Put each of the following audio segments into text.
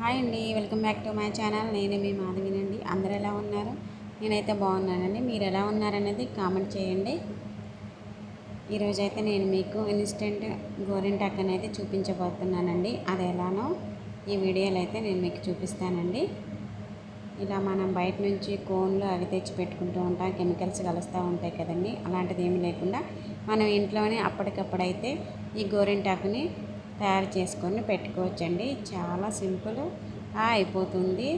Hi అండి welcome back to my channel. నేను మీ మాధవినండి. అందరు ఎలా ఉన్నారు? నేనైతే బాగున్నానండి. మీరు ఎలా ఉన్నారనేది కామెంట్ చేయండి. ఈరోజైతే నేను మీకు ఇన్స్టెంట్ గోరింటాక్ అనేది చూపించబోతున్నానండి. అది ఎలానో ఈ వీడియోలో అయితే నేను మీకు చూపిస్తానండి. ఇలా మనం బయట నుంచి కోన్లు అవి తెచ్చి పెట్టుకుంటూ ఉంటాం కెమికల్స్ కలుస్తూ ఉంటాయి కదండి. అలాంటిది ఏమి లేకుండా మనం ఇంట్లోనే అప్పటికప్పుడైతే ఈ గోరింటాకుని తయారు చేసుకొని పెట్టుకోవచ్చండి. చాలా సింపుల్ అయిపోతుంది.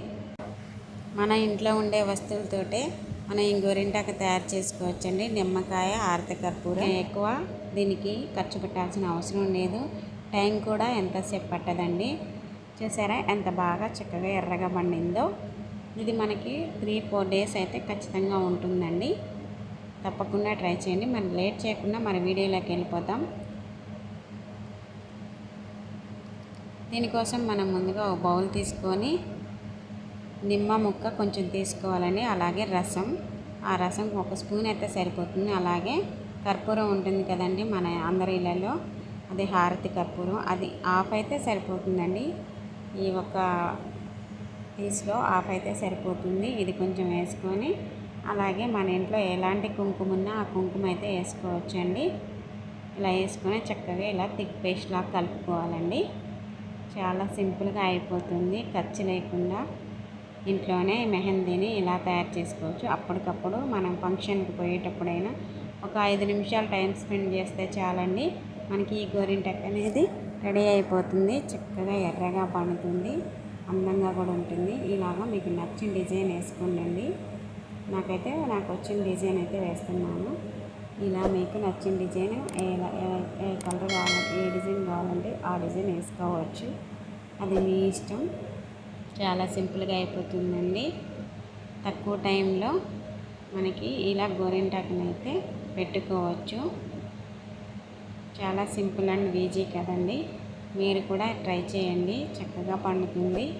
మన ఇంట్లో ఉండే వస్తువులతోటే మనం ఈ తయారు చేసుకోవచ్చండి. నిమ్మకాయ ఆరత కర్పూరం ఎక్కువ దీనికి ఖర్చు పెట్టాల్సిన అవసరం లేదు. టైం కూడా ఎంతసేపు పట్టదండి. చూసారా ఎంత బాగా చక్కగా ఎర్రగా పండిందో. ఇది మనకి త్రీ ఫోర్ డేస్ అయితే ఖచ్చితంగా ఉంటుందండి. తప్పకుండా ట్రై చేయండి. మనం లేట్ చేయకుండా మన వీడియోలోకి వెళ్ళిపోతాం. దీనికోసం మనం ముందుగా ఒక బౌల్ తీసుకొని నిమ్మ ముక్క కొంచెం తీసుకోవాలండి. అలాగే రసం. ఆ రసం ఒక స్పూన్ అయితే సరిపోతుంది. అలాగే కర్పూరం ఉంటుంది కదండి మన అందరి ఇళ్ళలో అది హారతి కర్పూరం. అది ఆఫ్ అయితే సరిపోతుందండి. ఈ ఒక పీస్లో ఆఫ్ అయితే సరిపోతుంది. ఇది కొంచెం వేసుకొని అలాగే మన ఇంట్లో ఎలాంటి కుంకుమ ఉన్నా ఆ కుంకుమ అయితే వేసుకోవచ్చండి. ఇలా వేసుకొని చక్కగా ఇలా థిక్ పేస్ట్ లాగా కలుపుకోవాలండి. చాలా సింపుల్గా అయిపోతుంది. ఖర్చు లేకుండా ఇంట్లోనే మెహందీని ఇలా తయారు చేసుకోవచ్చు. అప్పటికప్పుడు మనం ఫంక్షన్కి పోయేటప్పుడైనా ఒక ఐదు నిమిషాలు టైం స్పెండ్ చేస్తే చాలండి. మనకి ఈ గోరింటక్ అనేది రెడీ అయిపోతుంది. చక్కగా ఎర్రగా పండుతుంది. అందంగా కూడా ఉంటుంది. ఇలాగా మీకు నచ్చిన డిజైన్ వేసుకోండి నాకైతే నాకు వచ్చిన డిజైన్ అయితే వేస్తున్నాను. ఇలా మీకు నచ్చిన డిజైన్ ఏ కలర్ కావాలంటే ఏ డిజైన్ కావాలంటే ఆ డిజైన్ వేసుకోవచ్చు. అది మీ ఇష్టం. చాలా సింపుల్గా అయిపోతుందండి. తక్కువ టైంలో మనకి ఇలా గోరింటాకుని పెట్టుకోవచ్చు. చాలా సింపుల్ అండ్ ఈజీ కదండి. మీరు కూడా ట్రై చేయండి. చక్కగా పండుతుంది.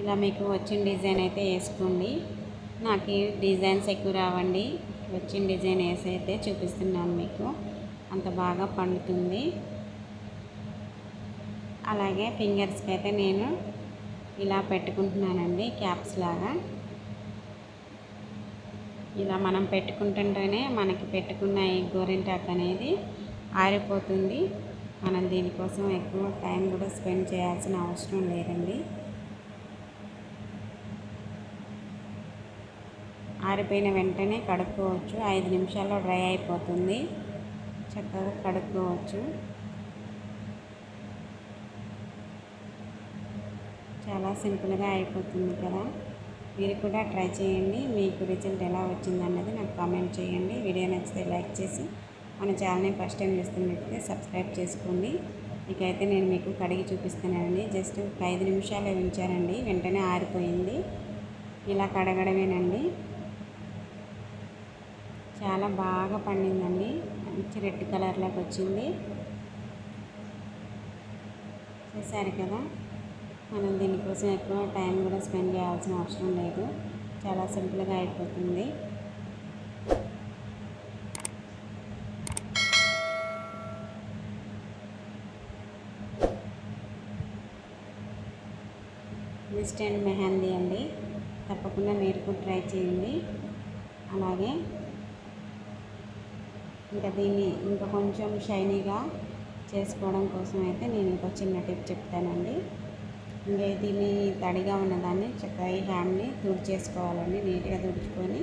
ఇలా మీకు వచ్చిన డిజైన్ అయితే వేసుకోండి. నాకు డిజైన్స్ ఎక్కువ రావండి. వచ్చిన డిజైన్ వేసి అయితే చూపిస్తున్నాను మీకు. అంత బాగా పండుతుంది. అలాగే ఫింగర్స్కి అయితే నేను ఇలా పెట్టుకుంటున్నానండి క్యాప్స్ లాగా. ఇలా మనం పెట్టుకుంటుంటేనే మనకి పెట్టుకున్న ఈ గోరింటాక్ అనేది ఆరిపోతుంది. మనం దీనికోసం ఎక్కువ టైం కూడా స్పెండ్ చేయాల్సిన అవసరం లేదండి. ఆరిపోయిన వెంటనే కడుక్కోవచ్చు. ఐదు నిమిషాల్లో డ్రై అయిపోతుంది. చక్కగా కడుక్కోవచ్చు. చాలా సింపుల్గా అయిపోతుంది కదా. మీరు కూడా ట్రై చేయండి. మీకు రిజల్ట్ ఎలా వచ్చింది అన్నది నాకు కామెంట్ చేయండి. వీడియో నచ్చితే లైక్ చేసి మన ఛానల్ని ఫస్ట్ టైం చూస్తున్నట్లయితే సబ్స్క్రైబ్ చేసుకోండి. ఇకైతే నేను మీకు కడిగి చూపిస్తున్నానండి. జస్ట్ ఒక ఐదు నిమిషాలు ఉంచారండి వెంటనే ఆరిపోయింది. ఇలా కడగడమేనండి. చాలా బాగా పండిందండి. మంచి రెడ్ కలర్లోకి వచ్చింది. చూసారు కదా. మనం దీనికోసం ఎక్కువ టైం కూడా స్పెండ్ చేయాల్సిన అవసరం లేదు. చాలా సింపుల్గా అయిపోతుంది. ఇన్స్టెంట్ మెహందీ అండి. తప్పకుండా మీరు కూడా ట్రై చేయండి. అలాగే ఇంకా దీన్ని ఇంకా కొంచెం షైనీగా చేసుకోవడం కోసం అయితే నేను ఇంకో చిన్న టిప్ చెప్తానండి. ఇంకా దీన్ని తడిగా ఉన్నదాన్ని చక్కగా ఈ హ్యాండ్ని తుడిచేసుకోవాలండి నీట్గా తుడుచుకొని.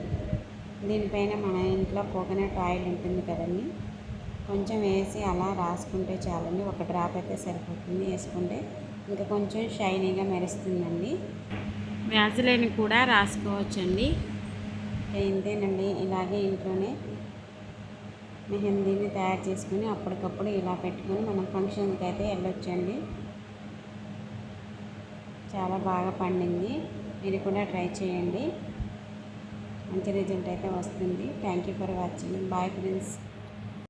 దీనిపైన మన ఇంట్లో కోకోనట్ ఆయిల్ ఉంటుంది కదండి కొంచెం వేసి అలా రాసుకుంటే చాలండి ఒక డ్రాప్ అయితే సరిపోతుంది వేసుకుంటే. ఇంకా కొంచెం షైనీగా మెరుస్తుందండి. వ్యాజిలైన్ కూడా రాసుకోవచ్చండి. ఇంతేనండి ఇలాగే ఇంట్లోనే మెహందీని తయారు చేసుకుని అప్పటికప్పుడు ఇలా పెట్టుకొని మనం ఫంక్షన్కి అయితే వెళ్ళొచ్చండి. చాలా బాగా పండింది. మీరు కూడా ట్రై చేయండి. మంచి రిజల్ట్ అయితే వస్తుంది. Thank you for watching. Bye friends.